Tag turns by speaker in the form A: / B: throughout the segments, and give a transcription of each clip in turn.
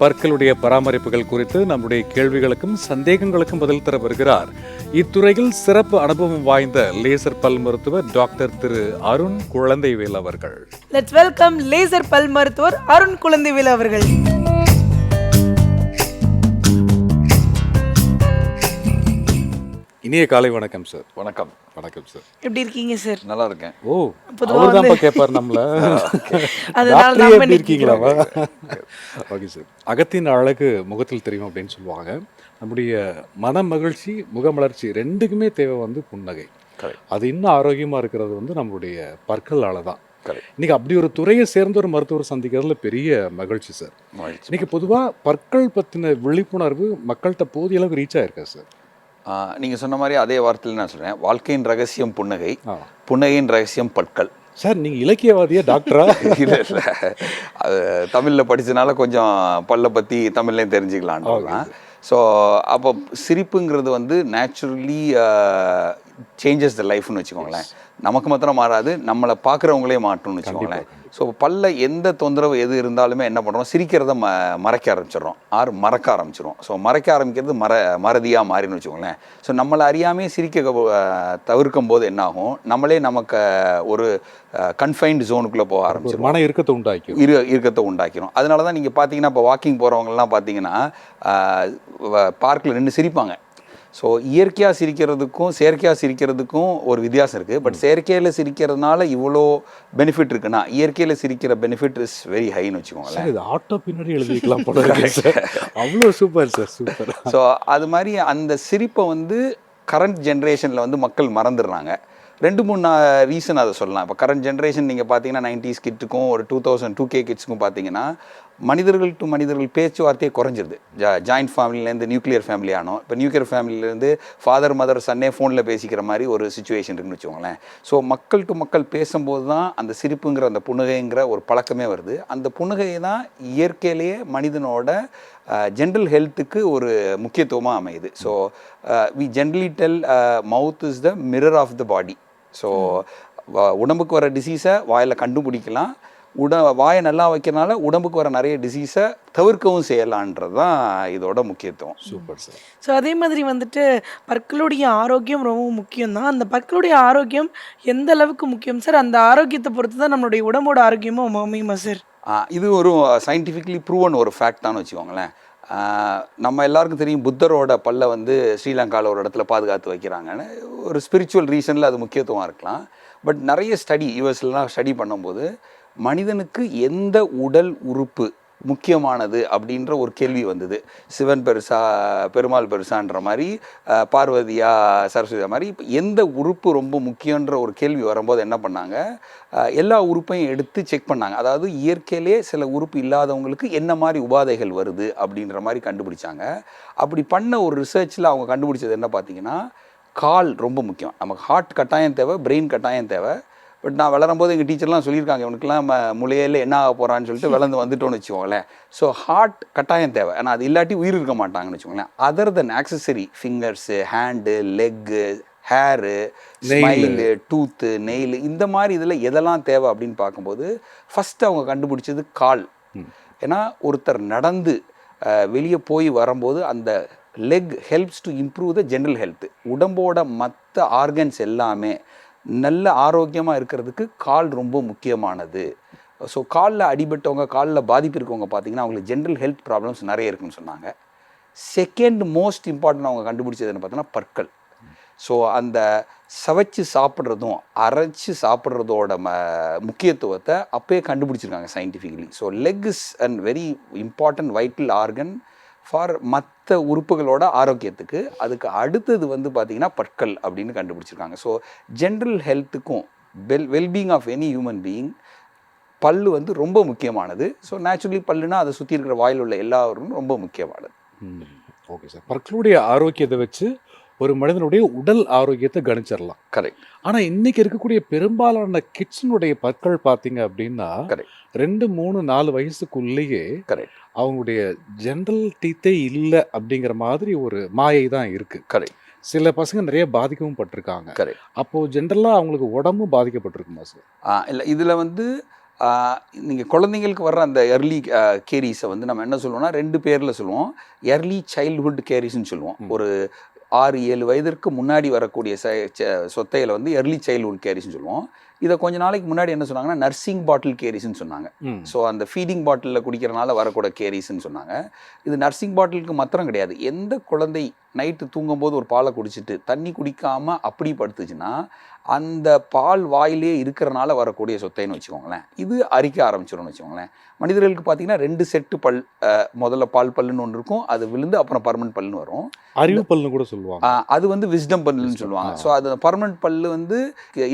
A: பற்களுடைய பராமரிப்புகள் குறித்து நம்முடைய கேள்விகளுக்கும் சந்தேகங்களுக்கும் பதில் தர வருகிறார். இத்துறையில் சிறப்பு அனுபவம் வாய்ந்த லேசர் பல் மருத்துவர் டாக்டர் திரு அருண் குழந்தைவேல் அவர்கள்.
B: லெட்ஸ் வெல்கம் லேசர் பல் மருத்துவர் அருண் குழந்தைவேல் அவர்கள்.
A: இனிய காலை வணக்கம் சார்
C: வணக்கம்.
A: வணக்கம் சார்
B: எப்படி இருக்கீங்க சார்
C: நல்லா இருக்கேன்
A: ஓ அவர் தான் கேட்பார் நம்மள.
B: அதனால
A: எப்படி இருக்கீங்களா ஓகே சார் அகத்தின் அழகு முகத்தில் தெரியும் அப்படின்னு சொல்லுவாங்க. நம்முடைய மன மகிழ்ச்சி முகமலர்ச்சி ரெண்டுக்குமே தேவை வந்து புன்னகை.
C: Correct.
A: அது இன்னும் ஆரோக்கியமா இருக்கிறது வந்து நம்மளுடைய பற்களால தான். இன்னைக்கு அப்படி ஒரு துறையை சேர்ந்த ஒரு மருத்துவர் சந்திக்கிறதுல பெரிய மகிழ்ச்சி சார். இன்னைக்கு பொதுவா பற்கள் பத்தின விழிப்புணர்வு மக்கள்கிட்ட போதிய அளவுக்கு ரீச் ஆயிருக்கா சார்
C: ஆ, நீங்க சொன்ன மாதிரி அதே வார்த்தையில் நான் சொல்றேன். வாழ்க்கையின் ரகசியம் புன்னகை. புன்னகையின் ரகசியம் பற்கள்.
A: சார் நீங்க இலக்கியவாதியா டாக்டரா?
C: இல்ல இல்ல. அது தமிழ்ல படிச்சனால கொஞ்சம் பல்ல பத்தி தமிழ்லையும் தெரிஞ்சுக்கலான்னு ஸோ அப்போ சிரிப்புங்கிறது வந்து நேச்சுரலி சேஞ்சஸ் த லைஃப்னு வச்சுக்கோங்களேன். நமக்கு மாத்திரம் மாறாது நம்மளை பார்க்குறவங்களே மாட்டும்னு வச்சுக்கோங்களேன். ஸோ பல்ல எந்த தொந்தரவு எது இருந்தாலுமே என்ன பண்ணுறோம் சிரிக்கிறத ம மறைக்க ஆரம்பிச்சிடுறோம். ஆறு மறக்க ஆரம்பிச்சிடும் ஸோ மறைக்க ஆரம்பிக்கிறது மற மறதியாக மாறின்னு வச்சுக்கோங்களேன். ஸோ நம்மளை அறியாமே சிரிக்க தவிர்க்கும் போது என்னாகும் நம்மளே நமக்கு ஒரு கன்ஃபைன்டு ஜோனுக்குள்ளே போக ஆரம்பிச்சிடும்
A: மன இறுக்கத்தை உண்டாக்கும்
C: இரு இறுக்கத்தை உண்டாக்கிரும். அதனால தான் நீங்கள் பார்த்தீங்கன்னா இப்போ வாக்கிங் போகிறவங்கலாம் பார்த்தீங்கன்னா பார்க்கில் நின்று சிரிப்பாங்க. ஸோ இயற்கையாக சிரிக்கிறதுக்கும் செயற்கையாக சிரிக்கிறதுக்கும் ஒரு வித்தியாசம் இருக்குது பட் செயற்கையில் சிரிக்கிறதுனால இவ்வளோ பெனிஃபிட் இருக்குன்னா இயற்கையில் சிரிக்கிற பெனிஃபிட் இஸ் வெரி ஹைன்னு வச்சுக்கோங்களேன்.
A: இது ஆட்டோ பின்னாடி எழுதி வைக்கலாம் போல இருக்கு சார். அவ்வளோ சூப்பர் சார் சூப்பர்
C: ஸோ அது மாதிரி அந்த சிரிப்பை வந்து கரண்ட் ஜென்ரேஷனில் வந்து மக்கள் மறந்துடுறாங்க. ரெண்டு மூணு ரீசன் அதை சொல்லலாம். இப்போ கரண்ட் ஜென்ரேஷன் நீங்கள் பார்த்தீங்கன்னா நைன்டிஸ் கிட்டுக்கும் ஒரு டூ தௌசண்ட் டூ கே கிட்ஸ்க்கும் பார்த்தீங்கன்னா மனிதர்கள் டு மனிதர்கள் பேச்சுவார்த்தையே குறைஞ்சிருது. ஜா ஜாயிண்ட் ஃபேமிலிலேருந்து நியூக்ளியர் ஃபேமிலி ஆனோம் இப்போ நியூக்ளியர் ஃபேமிலியிலேருந்து ஃபாதர் மதர் சன்னே ஃபோனில் பேசிக்கிற மாதிரி ஒரு சுச்சுவேஷன் இருக்குன்னு வச்சுக்கோங்களேன். ஸோ மக்கள் டு மக்கள் பேசும்போது தான் அந்த சிரிப்புங்கிற அந்த புன்னகைங்கிற ஒரு பழக்கமே வருது. அந்த புன்னகை தான் இயற்கையிலேயே மனிதனோட ஜென்ரல் ஹெல்த்துக்கு ஒரு முக்கியத்துவமாக அமையுது. So we generally tell mouth is the mirror of the body so உடம்புக்கு வர டிசீஸை வாயில் கண்டுபிடிக்கலாம். உட வாயை நல்லா வைக்கிறனால உடம்புக்கு வர நிறைய டிசீஸை தவிர்க்கவும் செய்யலான்றது தான் இதோட முக்கியத்துவம்.
A: சூப்பர் சார்
B: ஸோ அதே மாதிரி வந்துட்டு பற்களுடைய ஆரோக்கியம் ரொம்ப முக்கியம் தான் அந்த பற்களுடைய ஆரோக்கியம் எந்த அளவுக்கு முக்கியம்? சார் அந்த ஆரோக்கியத்தை பொறுத்து தான் நம்மளுடைய உடம்போட ஆரோக்கியமும் அமையுமா சார்
C: ஆ, இது ஒரு சயின்டிஃபிக்லி ப்ரூவன் ஒரு ஃபேக்டானு வச்சுக்கோங்களேன். ஆ, நம்ம எல்லாருக்கும் தெரியும் புத்தரோட பல்ல வந்து ஸ்ரீலங்காவில் ஒரு இடத்துல பாதுகாத்து வைக்கிறாங்கன்னு. ஒரு ஸ்பிரிச்சுவல் ரீசனில் அது முக்கியத்துவம் இருக்கலாம். பட் நிறைய ஸ்டடி யூஎஸ்லாம் ஸ்டடி பண்ணும்போது மனிதனுக்கு எந்த உடல் உறுப்பு முக்கியமானது அப்படின்ற ஒரு கேள்வி வந்தது. சிவன் பெருசா பெருமாள் பெருசான்ற மாதிரி பார்வதியா சரஸ்வதியா மாதிரி இப்போ எந்த உறுப்பு ரொம்ப முக்கியன்ற ஒரு கேள்வி வரும்போது என்ன பண்ணாங்க? எல்லா உறுப்பையும் எடுத்து செக் பண்ணாங்க. அதாவது இயற்கையிலே சில உறுப்பு இல்லாதவங்களுக்கு என்ன மாதிரி உபாதைகள் வருது அப்படின்ற மாதிரி கண்டுபிடிச்சாங்க. அப்படி பண்ண ஒரு ரிசர்ச்சில் அவங்க கண்டுபிடிச்சது என்ன பார்த்தீங்கன்னா கால் ரொம்ப முக்கியம். நமக்கு ஹார்ட் கட்டாயம் தேவை பிரெயின் கட்டாயம் தேவை. பட் நான் வளரும்போது எங்கள் டீச்சர்லாம் சொல்லியிருக்காங்க இவனுக்குலாம் முளையில என்ன ஆக போகிறான்னு சொல்லிட்டு வளர்ந்து வந்துட்டோம்னு வச்சுக்கோங்களேன். ஸோ ஹார்ட் கட்டாயம் தேவை. ஆனால் அது இல்லாட்டி உயிர் இருக்க மாட்டாங்கன்னு வச்சுக்கோங்களேன். Other then accessory fingers hand leg hair smile tooth nail இந்த மாதிரி இதில் எதெல்லாம் தேவை அப்படின்னு பார்க்கும்போது ஃபஸ்ட்டு அவங்க கண்டுபிடிச்சது கால். ஏன்னா ஒருத்தர் நடந்து வெளியே போய் வரும்போது அந்த leg helps to improve the general health உடம்போட மற்ற ஆர்கன்ஸ் எல்லாமே நல்ல ஆரோக்கியமாக இருக்கிறதுக்கு கால் ரொம்ப முக்கியமானது. ஸோ காலில் அடிபட்டவங்க காலில் பாதிப்பு இருக்கவங்க பார்த்தீங்கன்னா அவங்களுக்கு ஜென்ரல் ஹெல்த் ப்ராப்ளம்ஸ் நிறைய இருக்குன்னு சொன்னாங்க. செகண்ட் மோஸ்ட் இம்பார்ட்டன்ட் அவங்க கண்டுபிடிச்சது என்ன பார்த்தோன்னா பற்கள். ஸோ அந்த சவைச்சு சாப்பிட்றதும் அரைச்சு சாப்பிட்றதோட ம முக்கியத்துவத்தை அப்போயே கண்டுபிடிச்சிருக்காங்க scientifically so leg is and very important vital organ for மற்ற மற்ற உறுப்புகளோட ஆரோக்கியத்துக்கு அதுக்கு அடுத்தது வந்து பார்த்திங்கன்னா பற்கள் அப்படின்னு கண்டுபிடிச்சிருக்காங்க. ஸோ ஜென்ரல் ஹெல்த்துக்கும் well wellbeing of any human being பல்லு வந்து ரொம்ப முக்கியமானது. ஸோ நேச்சுரலி பல்லுனா அதை சுற்றி இருக்கிற வாயில் உள்ள எல்லாரும் ரொம்ப முக்கியமானது.
A: Okay sir. பற்களுடைய ஆரோக்கியத்தை வச்சு ஒரு மனிதனுடைய உடல் ஆரோக்கியத்தை கணிச்சிடலாம்
C: கரெக்ட்
A: ஆனா இன்னைக்கு இருக்கக்கூடிய பெரும்பாலான கிட்ஸினுடைய பற்கள் பார்த்தீங்க அப்படின்னா. ரெண்டு மூணு நாலு வயசுக்குள்ளேயே
C: கரெக்ட்
A: அவங்களுடைய ஜென்ரல் டீத்தே இல்லை அப்படிங்கிற மாதிரி ஒரு மாயை தான் இருக்கு.
C: கரெக்ட்
A: சில பசங்க நிறைய பாதிக்கவும் பட்டிருக்காங்க.
C: கரெக்ட்
A: அப்போ ஜென்ரலா அவங்களுக்கு உடம்பும் பாதிக்கப்பட்டிருக்குமா சார்
C: இல்லை இதில் வந்து நீங்கள் குழந்தைங்களுக்கு வர்ற அந்த எர்லி கேரிஸை வந்து நம்ம என்ன சொல்லுவோம்னா ரெண்டு பேரில் சொல்லுவோம். எர்லி சைல்ட்ஹுட் கேரிஸ்ன்னு சொல்லுவோம். ஒரு ஆறு ஏழு வயதிற்கு முன்னாடி வரக்கூடிய சொத்தையில் வந்து எர்லி சைல்ட்ஹுட் கேரிஸ்ன்னு சொல்லுவோம். இதை கொஞ்ச நாளைக்கு முன்னாடி என்ன சொன்னாங்கன்னா நர்சிங் பாட்டில் கேரிஸ்ன்னு சொன்னாங்க. ஸோ அந்த ஃபீடிங் பாட்டிலில் குடிக்கிறனால வரக்கூடிய கேரிஸ்ன்னு சொன்னாங்க. இது நர்சிங் பாட்டிலுக்கு மாத்திரம் கிடையாது. எந்த குழந்தை நைட்டு தூங்கும்போது ஒரு பாலை குடிச்சிட்டு தண்ணி குடிக்காம அப்படி படுத்துச்சுன்னா அந்த பால் வாயிலே இருக்கிறனால வரக்கூடிய சொத்தைன்னு வச்சுக்கோங்களேன். இது அரிக்க ஆரம்பிச்சிடும்னு வச்சுக்கோங்களேன். மனிதர்களுக்கு பார்த்தீங்கன்னா ரெண்டு செட்டு பல் முதல்ல பால் பல்லுன்னு ஒன்று இருக்கும். அது விழுந்து அப்புறம் பர்மனன்ட் பல்லுன்னு வரும்.
A: அறிவு பல்லுன்னு கூட சொல்லுவாங்க.
C: அது வந்து விஸ்டம் பல்லுன்னு சொல்லுவாங்க. ஸோ அது பர்மனன்ட் பல்லு வந்து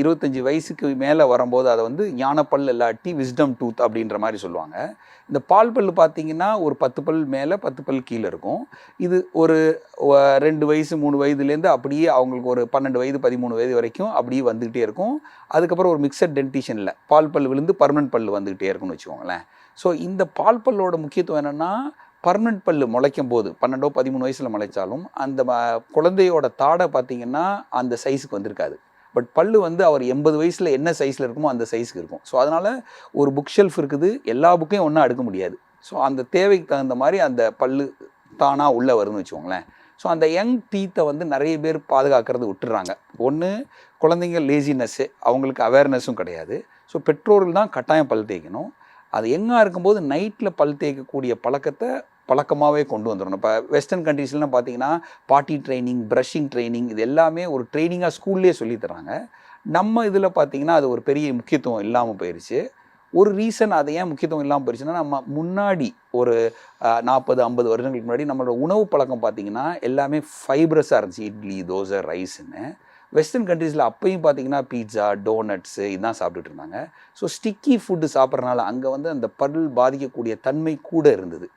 C: இருபத்தஞ்சி வயசுக்கு மேலே வரும்போது அதை வந்து ஞானப்பல் இல்லாட்டி விஸ்டம் டூத் அப்படின்ற மாதிரி சொல்லுவாங்க. இந்த பால் பல் பார்த்தீங்கன்னா ஒரு பத்து பல் மேலே பத்து பல் கீழே இருக்கும். இது ஒரு ரெண்டு வயசு மூணு வயதுலேருந்து அப்படியே அவங்களுக்கு ஒரு பன்னெண்டு வயது பதிமூணு வயது வரைக்கும் அப்படியே வந்துக்கிட்டே இருக்கும். அதுக்கப்புறம் ஒரு மிக்சட் டென்டிஷனில் பால் பல் விழுந்து பர்மனன்ட் பல்லு வந்துக்கிட்டே இருக்கும்னு வச்சுக்கோங்களேன். ஸோ இந்த பால் பல்லோட முக்கியத்துவம் என்னென்னா பர்மனன்ட் பல்லு முளைக்கும் போது பன்னெண்டோ பதிமூணு வயசில் முளைச்சாலும் அந்த ம- குழந்தையோட தாடை பார்த்தீங்கன்னா அந்த சைஸுக்கு வந்திருக்காது. பட் பல்லு வந்து அவர் எண்பது வயசில் என்ன சைஸில் இருக்குமோ அந்த சைஸுக்கு இருக்கும். ஸோ அதனால் ஒரு புக் ஷெல்ஃப் இருக்குது. எல்லா புக்கையும் ஒன்றா அடுக்க முடியாது. ஸோ அந்த தேவைக்கு தகுந்த மாதிரி அந்த பல்லு தானாக உள்ளே வருதுன்னு வச்சுக்கோங்களேன். ஸோ அந்த யங் டீத்தை வந்து நிறைய பேர் பாதுகாக்கிறது விட்டுறாங்க. ஒன்று குழந்தைங்க லேசினஸ்ஸு அவங்களுக்கு அவேர்னஸும் கிடையாது. ஸோ பெற்றோர்கள் தான் கட்டாயம் பல் தேய்க்கணும். அது எங்காக இருக்கும்போது நைட்டில் பல் தேய்க்கக்கூடிய பழக்கத்தை பழக்கமாகவே கொண்டு வந்துடணும் இப்போ வெஸ்டர்ன் கண்ட்ரீஸ்லாம் பார்த்தீங்கன்னா பாட்டி ட்ரைனிங் ப்ரஷிங் ட்ரைனிங் இது எல்லாமே ஒரு ட்ரைனிங்காக ஸ்கூல்லேயே சொல்லித்தராங்க நம்ம இதில் பார்த்தீங்கன்னா அது ஒரு பெரிய முக்கியத்துவம் இல்லாமல் போயிடுச்சு ஒரு ரீசன் அது ஏன் முக்கியத்துவம் இல்லாமல் போயிடுச்சுன்னா நம்ம முன்னாடி ஒரு நாற்பது ஐம்பது வருடங்களுக்கு முன்னாடி நம்மளோட உணவு பழக்கம் பார்த்தீங்கன்னா எல்லாமே ஃபைப்ரஸாக இருந்துச்சு. இட்லி தோசை ரைஸ்ன்னு வெஸ்டர்ன் கண்ட்ரீஸில் அப்பையும் பார்த்தீங்கன்னா பீட்சா டோனட்ஸு இதுதான் சாப்பிட்டுட்டு இருந்தாங்க. ஸோ ஸ்டிக்கி ஃபுட்டு சாப்பிட்றனால அங்கே வந்து அந்த பல் பாதிக்கக்கூடிய தன்மை கூட இருந்தது.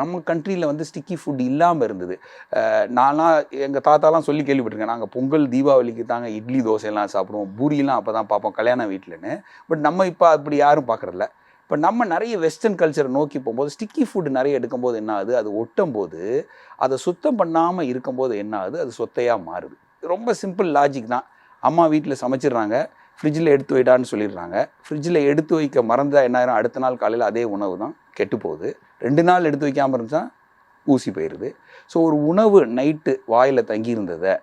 C: நம்ம கண்ட்ரியில் வந்து ஸ்டிக்கி ஃபுட் இல்லாமல் இருந்தது. நான்லாம் எங்கள் தாத்தாலாம் சொல்லி கேள்விப்பட்டிருக்கேன். நாங்கள் பொங்கல் தீபாவளிக்கு தாங்க இட்லி தோசையெல்லாம் சாப்பிடுவோம். பூரியெலாம் அப்போ தான் பார்ப்போம் கல்யாண வீட்டிலன்னு பட் நம்ம இப்போ அப்படி யாரும் பார்க்குறதில்ல. இப்போ நம்ம நிறைய வெஸ்டர்ன் கல்ச்சரை நோக்கி போகும்போது ஸ்டிக்கி ஃபுட் நிறைய எடுக்கும்போது என்ன ஆகுது? அது ஒட்டும் போது அதை சுத்தம் பண்ணாமல் இருக்கும்போது என்ன ஆகுது? அது சொத்தையாக மாறுது. ரொம்ப சிம்பிள் லாஜிக் தான். அம்மா வீட்டில் சமைச்சிடுறாங்க. ஃப்ரிட்ஜில் எடுத்து வைடான்னு சொல்லிடுறாங்க. ஃப்ரிட்ஜில் எடுத்து வைக்க மறந்தால் என்ன ஆயிரும்? அடுத்த நாள் காலையில் அதே உணவு தான் கெட்டு போகுது ரெண்டு நாள் எடுத்து வைக்காமல் இருந்தால் ஊசி போயிடுது ஸோ ஒரு உணவு நைட்டு வாயில் தங்கியிருந்ததை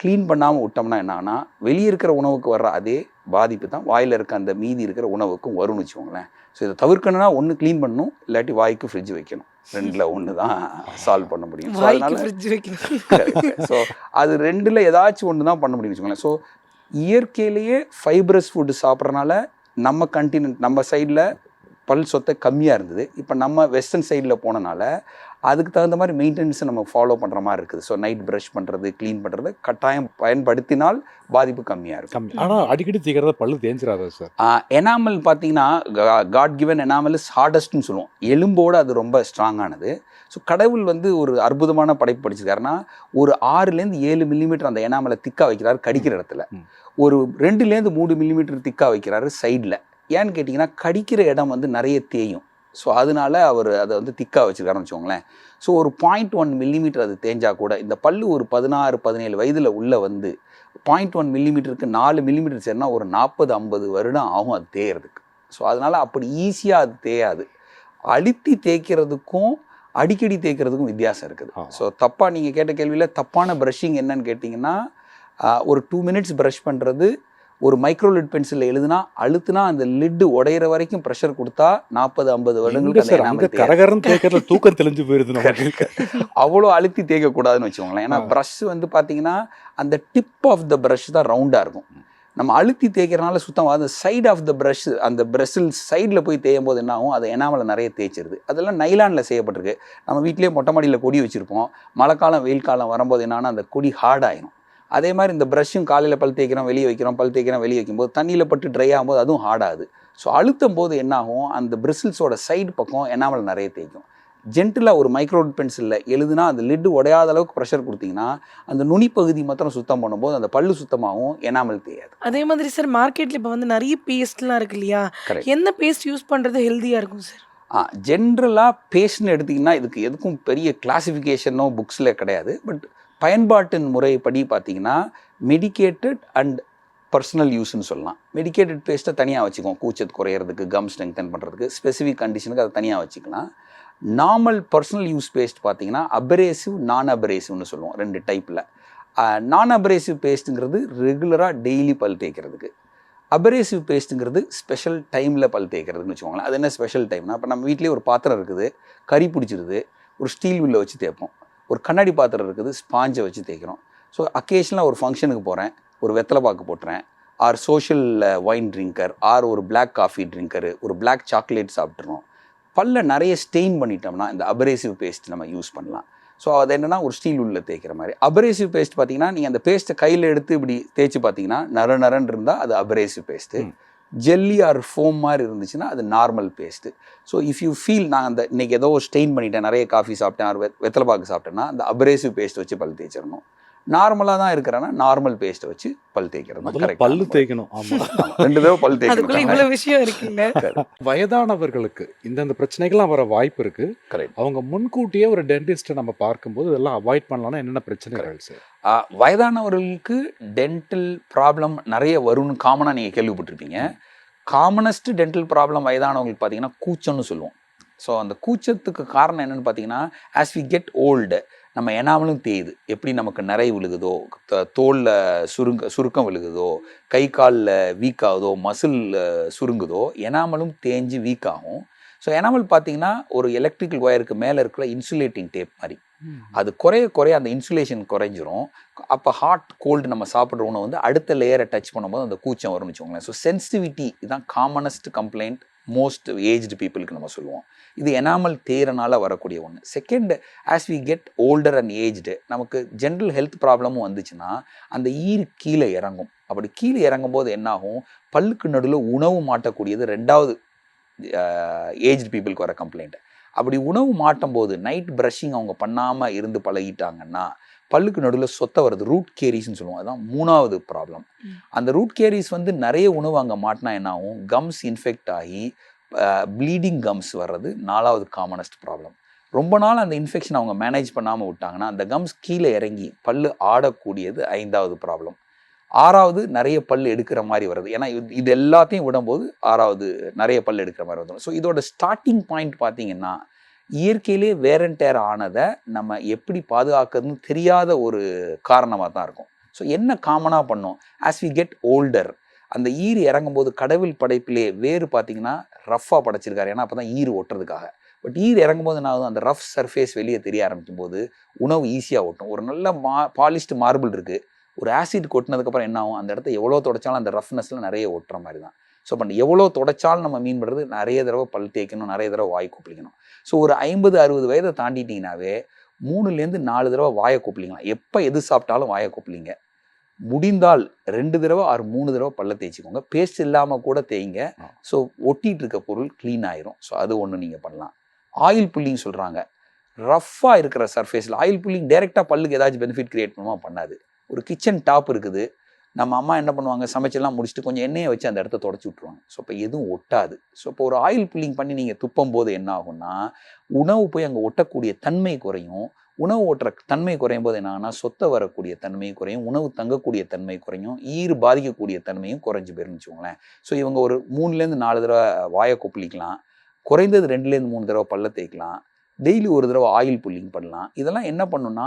C: க்ளீன் பண்ணாமல் விட்டோம்னா என்ன ஆகும்னா வெளியே இருக்கிற உணவுக்கு வர்ற அதே பாதிப்பு தான் வாயில் இருக்க அந்த மீதி இருக்கிற உணவுக்கும் வரும்னு வச்சுக்கோங்களேன். ஸோ இதை தவிர்க்கணும்னா ஒன்று க்ளீன் பண்ணணும் இல்லாட்டி வாய்க்கு ஃப்ரிட்ஜ் வைக்கணும். ரெண்டில் ஒன்று தான் சால்வ் பண்ண முடியும். ஸோ அதனால
B: ஃப்ரிட்ஜ் வைக்கணும்.
C: ஸோ அது ரெண்டில் ஏதாச்சும் ஒன்று தான் பண்ண முடியும் வச்சுக்கோங்களேன். ஸோ இயற்கையிலேயே ஃபைப்ரஸ் ஃபுட்டு சாப்பிட்றனால நம்ம கண்டினென்ட் நம்ம சைடில் பல் சொத்தை கம்மியாக இருந்தது. இப்போ நம்ம வெஸ்டர்ன் சைடில் போனனால அதுக்கு தகுந்த மாதிரி மெயின்டெனன்ஸை நம்ம ஃபாலோ பண்ணுற மாதிரி இருக்குது. ஸோ நைட் ப்ரஷ் பண்ணுறது க்ளீன் பண்ணுறது கட்டாயம் பயன்படுத்தினால் பாதிப்பு கம்மியாக இருக்கும்.
A: கம்மி ஆனா அடிக்கடி தீக்கிறத பல்லு தேஞ்சிராதா சார்?
C: எனாமல் பார்த்தீங்கன்னா காட் கிவன் எனாமல் இஸ் ஹார்டஸ்ட்னு சொல்லுவோம். எலும்போடு அது ரொம்ப ஸ்ட்ராங்கானது ஸோ கடவுள் வந்து ஒரு அற்புதமான படைப்பு படிச்சிருக்காருன்னா ஒரு ஆறுலேருந்து ஏழு மில்லிமீட்டர் அந்த எனாமலை திக்கா வைக்கிறாரு கடிக்கிற இடத்துல. ஒரு ரெண்டுலேருந்து மூணு மில்லிமீட்டர் திக்கா வைக்கிறாரு சைடில் ஏன்னு கேட்டிங்கன்னா கடிக்கிற இடம் வந்து நிறைய தேயும். ஸோ அதனால அவர் அதை வந்து திக்கா வச்சிருக்காருன்னு வச்சுக்கோங்களேன். ஸோ ஒரு பாயிண்ட் ஒன் மில்லிமீட்டர் அது தேஞ்சா கூட இந்த பல்லு ஒரு பதினாறு பதினேழு வயதில் உள்ளே வந்து பாயிண்ட் ஒன் மில்லிமீட்டருக்கு நாலு மில்லிமீட்டர் சேர்னா ஒரு நாற்பது ஐம்பது வருடம் ஆகும் அது தேயறதுக்கு. ஸோ அதனால் அப்படி ஈஸியாக அது தேயாது. அழுத்தி தேய்க்கிறதுக்கும் அடிக்கடி தேய்க்கிறதுக்கும் வித்தியாசம் இருக்குது. ஸோ தப்பாக நீங்கள் கேட்ட கேள்வியில் தப்பான ப்ரஷிங் என்னன்னு கேட்டிங்கன்னா ஒரு டூ மினிட்ஸ் ப்ரஷ் பண்ணுறது ஒரு மைக்ரோலிட் பென்சிலில் எழுதுனா அழுத்துனா அந்த லிட்டு உடையிற வரைக்கும் ப்ரெஷர் கொடுத்தா நாற்பது ஐம்பது வருடங்களுக்கு.
A: கரகரன்னு தேய்க்கிறதுல தூக்கம் தெளிஞ்சு போயிருது
C: அவ்வளோ அழுத்தி தேய்க்கக்கூடாதுன்னு வச்சுக்கோங்களேன். ஏன்னா. ப்ரஷ் வந்து பார்த்தீங்கன்னா அந்த டிப் ஆஃப் த ப்ரஷ் தான் ரவுண்டாக இருக்கும். நம்ம அழுத்தி தேய்க்கிறனால சுத்தமாக அந்த சைடு ஆஃப் த ப்ரஷ் அந்த ப்ரஷில் சைடில் போய் தேயும் போது என்ன ஆகும்? அது எனாமல நிறைய தேய்ச்சிருது. அதெல்லாம் நைலானில் செய்யப்பட்டிருக்கு. நம்ம வீட்டிலேயே மொட்டை மாடியில் கொடி வச்சுருப்போம். மழைக்காலம் வெயில் காலம் வரும்போது என்னன்னா அந்த கொடி ஹார்ட் ஆயிரும். அதே மாதிரி இந்த ப்ரஷ்ஷும் காலையில் பல் தேய்க்கிறோம் வெளியே வைக்கிறோம் பல் தேய்க்கிறோம் வெளியே வைக்கும்போது தண்ணியில் பட்டு ட்ரை ஆகும்போது அதுவும் ஹார்ட் ஆகுது. ஸோ அழுத்தும் போது என்ன ஆகும்? அந்த பிரிசில்ஸோட சைடு பக்கம் எனாமல் நிறைய தேய்க்கும். ஜென்டிலாக ஒரு மைக்ரோ பென்சிலில் எழுதுனா அந்த லிட்டு உடையாத அளவுக்கு ப்ரெஷர் கொடுத்தீங்கன்னா அந்த நுனி பகுதி மாத்திரம் சுத்தம் பண்ணும்போது அந்த பல்லு சுத்தமாகவும் எனாமல் தேயாது.
B: அதே மாதிரி சார் மார்க்கெட்ல இப்போ வந்து நிறைய பேஸ்ட்லாம் இருக்கு இல்லையா. எந்த பேஸ்ட் யூஸ் பண்றது ஹெல்தியா இருக்கும் சார்
C: ஆ ஜென்ரலாக பேஸ்ட்னு எடுத்திங்கன்னா இதுக்கு எதுக்கும் பெரிய கிளாசிஃபிகேஷனோ புக்ஸில் கிடையாது. பட் பயன்பாட்டின் முறைப்படி பார்த்தீங்கன்னா மெடிக்கேட்டட் அண்ட் பர்சனல் யூஸ்னு சொல்லலாம். மெடிக்கேட்டட் பேஸ்ட்டை தனியாக வச்சுக்குவோம். கூச்சத்து குறையிறதுக்கு கம் ஸ்ட்ரெங்தன் பண்ணுறதுக்கு ஸ்பெசிஃபிக் கண்டிஷனுக்கு அதை தனியாக வச்சுக்கலாம். நார்மல் பர்சனல் யூஸ் பேஸ்ட் பார்த்தீங்கன்னா அபரேசிவ் நான் அபரேசிவ்னு சொல்லுவோம் ரெண்டு டைப்பில் நான் அபரேசிவ் பேஸ்ட்டுங்கிறது ரெகுலராக டெய்லி பல் தேய்க்கிறதுக்கு. அபரேசிவ் பேஸ்ட்டுங்கிறது ஸ்பெஷல் டைமில் பல் தேய்க்கிறதுன்னு வச்சுக்கோங்களேன். அது என்ன ஸ்பெஷல் டைம்னா இப்போ நம்ம வீட்லேயே ஒரு பாத்திரம் இருக்குது கறி பிடிச்சிருது ஒரு ஸ்டீல் வில்லை வச்சு தேய்ப்போம். ஒரு கண்ணாடி பாத்திரம் இருக்குது ஸ்பாஞ்சை வச்சு தேய்க்கிறோம். ஸோ அக்கேஷனலாக ஒரு ஃபங்க்ஷனுக்கு போகிறேன் ஒரு வெத்தலை பாக்கு போட்டுறேன் or social wine drinker or ஒரு பிளாக் காஃபி ட்ரிங்கரு ஒரு பிளாக் சாக்லேட் சாப்பிட்றோம் பல்ல நிறைய ஸ்டெயின் பண்ணிட்டோம்னா இந்த அபரேசிவ் பேஸ்ட் நம்ம யூஸ் பண்ணலாம். ஸோ அது என்னென்னா ஒரு ஸ்டீல் உள்ள தேய்க்கிற மாதிரி. அபரேசிவ் பேஸ்ட் பார்த்தீங்கன்னா நீங்கள் அந்த பேஸ்ட்டை கையில் எடுத்து இப்படி தேய்ச்சி பார்த்தீங்கன்னா நர நரன் இருந்தால் அது abrasive paste jelly or foam மாதிரி இருந்துச்சுன்னா அது normal paste so if you feel நான் அந்த இன்றைக்கி ஏதோ ஸ்டெயின் பண்ணிட்டேன் நிறைய காஃபி சாப்பிட்டேன் வெ- வெத்தலை பாக்கு சாப்பிட்டேன்னா அந்த அப்ரேசிவ் பேஸ்ட் வச்சு பல் தேய்ச்சிடணும். நார்மலாக தான் இருக்கிறேன்னா நார்மல் பேஸ்ட்டை வச்சு பல் தேய்க்கிறது ஆன
A: தேய்க்கணும். ஆமா.
C: ஆமா, ரெண்டு தடவை பல் தேய்க்கணும்.
B: இவ்வளவு விஷயம் இருக்குல்ல?
A: வயதானவர்களுக்கு இந்தந்த பிரச்சனைகள்லாம் வர வாய்ப்பு இருக்கு.
C: கரெக்ட்
A: அவங்க முன்கூட்டியே ஒரு டென்டிஸ்ட்டை நம்ம பார்க்கும்போது இதெல்லாம் அவாய்ட் பண்ணலாம்னா என்னென்ன பிரச்சனைகள் சார்?
C: வயதானவர்களுக்கு டென்டல் ப்ராப்ளம் நிறைய வரும்னு காமனாக நீங்கள் கேள்விப்பட்டிருப்பீங்க. காமனஸ்ட் டென்டல் ப்ராப்ளம் வயதானவங்களுக்கு பார்த்தீங்கன்னா கூச்சம்னு சொல்லுவோம். ஸோ அந்த கூச்சத்துக்கு காரணம் என்னன்னு பார்த்தீங்கன்னா ஆஸ் வி கெட் ஓல்டு நம்ம எனாமலும் தேயுது. எப்படி நமக்கு நிறை விழுகுதோ தோல்ல சுருங்க சுருக்கம் விழுகுதோ கை காலில் வீக் ஆகுதோ மசில் சுருங்குதோ எனாமலும் தேஞ்சு வீக் ஆகும். ஸோ எனாமல் பார்த்தீங்கன்னா ஒரு எலக்ட்ரிக்கல் ஒயருக்கு மேலே இருக்கிற இன்சுலேட்டிங் டேப் மாதிரி. அது குறைய குறைய அந்த இன்சுலேஷன் குறைஞ்சிரும். அப்போ ஹாட் கோல்டு நம்ம சாப்பிட்ற உணவு வந்து அடுத்த லேயரை டச் பண்ணும்போது அந்த கூச்சம் வரும்னு வச்சுக்கோங்களேன். ஸோ சென்சிட்டிவிட்டி இதுதான் காமனஸ்ட் கம்ப்ளைண்ட் மோஸ்ட் ஏஜ்டு பீப்புளுக்கு நம்ம சொல்லுவோம். இது எனாமல் தேரனால் வரக்கூடிய ஒன்று second as we get older and aged நமக்கு ஜென்ரல் ஹெல்த் ப்ராப்ளமும் வந்துச்சுன்னா அந்த ஈர் கீழே இறங்கும். அப்படி கீழே இறங்கும் போது என்னாகும்? பல்லுக்கு நடுவில் உணவு மாட்டக்கூடியது ரெண்டாவது ஏஜ்டு பீப்புளுக்கு வர கம்ப்ளைண்ட் அப்படி உணவு மாட்டும் போது நைட் ப்ரஷிங் அவங்க பண்ணாமல் இருந்து பழகிட்டாங்கன்னா பல்லுக்கு நடுவில் சொத்த வருது ரூட் கேரிஸ்னு சொல்லுவோம் அதான் மூணாவது ப்ராப்ளம். அந்த ரூட் கேரிஸ் வந்து நிறைய உணவு அங்கே மாட்டினா என்ன ஆகும் கம்ஸ் இன்ஃபெக்ட் ஆகி ப்ளீடிங் கம்ஸ் வர்றது நாலாவது காமனஸ்ட் ப்ராப்ளம் ரொம்ப நாள் அந்த இன்ஃபெக்ஷன் அவங்க மேனேஜ் பண்ணாமல் விட்டாங்கன்னா அந்த கம்ஸ் கீழே இறங்கி பல்லு ஆடக்கூடியது ஐந்தாவது ப்ராப்ளம் ஆறாவது நிறைய பல் எடுக்கிற மாதிரி வருது ஏன்னா இது இது எல்லாத்தையும் விடும்போது ஆறாவது நிறைய பல் எடுக்கிற மாதிரி வந்துடும். ஸோ இதோட ஸ்டார்டிங் பாயிண்ட் பார்த்தீங்கன்னா இயற்கையிலே வேரண்டேர் ஆனதை நம்ம எப்படி பாதுகாக்கிறதுன்னு தெரியாத ஒரு காரணமாக தான் இருக்கும். ஸோ என்ன காமனாக பண்ணோம்? ஆஸ் வி கெட் ஓல்டர் அந்த ஈர் இறங்கும்போது கடவுள் படைப்பிலே வேறு பார்த்தீங்கன்னா ரஃப்பாக படைச்சிருக்காரு. ஏன்னா அப்போ தான் ஈர் ஒட்டுறதுக்காக. பட் ஈர் இறங்கும்போது நான் அந்த ரஃப் சர்ஃபேஸ் வெளியே தெரிய ஆரம்பிக்கும் போது உணவு ஈஸியாக ஓட்டும் ஒரு நல்ல மா பாலிஷ்டு மார்பிள் இருக்குது ஒரு ஆசிட் கொட்டினதுக்கப்புறம் என்ன ஆகும்? அந்த இடத்த எவ்வளோ தொடச்சாலும் அந்த ரஃப்னஸில் நிறைய ஓட்டுற மாதிரி தான். ஸோ பண்ண எவ்வளோ தொடச்சாலும் நம்ம மீன் படுறது நிறைய தடவை பல் தேய்க்கணும் நிறைய தடவை வாய் கொப்பளிக்கணும் ஸோ ஒரு ஐம்பது அறுபது வயதை தாண்டிட்டீங்கன்னாவே மூணுலேருந்து நாலு தடவை வாயை கொப்பளிக்கலாம் எப்போ எது சாப்பிட்டாலும் வாயை கொப்பளிங்க முடிந்தால் ரெண்டு தடவை ஆறு மூணு தடவை பல்ல தேய்ச்சிக்கோங்க. பேஸ்ட் இல்லாமல் கூட தேய்ங்க. ஸோ ஒட்டிட்டு இருக்க பொருள் க்ளீன் ஆயிரும். ஸோ அது ஒன்று நீங்கள் பண்ணலாம். ஆயில் புல்லிங் சொல்கிறாங்க ரஃப்பாக இருக்கிற சர்ஃபேஸில் ஆயில் புல்லிங் டைரெக்டாக பல்லுக்கு ஏதாச்சும் பெனிஃபிட் கிரியேட் பண்ணுமா? பண்ணாது. ஒரு கிச்சன் டாப் இருக்குது. நம்ம அம்மா என்ன பண்ணுவாங்க? சமைச்செல்லாம் முடிச்சுட்டு கொஞ்சம் எண்ணெயை வச்சு அந்த இடத்த தொடச்சி விட்ருவாங்க ஸோ இப்போ எதுவும் ஒட்டாது. ஸோ இப்போ ஒரு ஆயில் புல்லிங் பண்ணி நீங்கள் துப்பும் போது என்ன ஆகும்னா உணவு போய் அங்கே ஒட்டக்கூடிய தன்மை குறையும். உணவு ஓட்டுற தன்மை குறையும் போது என்ன ஆகும்னா சொத்த வரக்கூடிய தன்மை குறையும். உணவு தங்கக்கூடிய தன்மை குறையும். ஈறு பாதிக்கக்கூடிய தன்மையும் குறைஞ்சு போயிருன்னு வச்சுக்கோங்களேன். ஸோ இவங்க ஒரு மூணுலேருந்து நாலு தடவை வாயை கொப்பளிக்கலாம். குறைந்தது ரெண்டுலேருந்து மூணு தடவை பல்ல தேய்க்கலாம். டெய்லி ஒரு தடவை ஆயில் புல்லிங் பண்ணலாம். இதெல்லாம் என்ன பண்ணுன்னா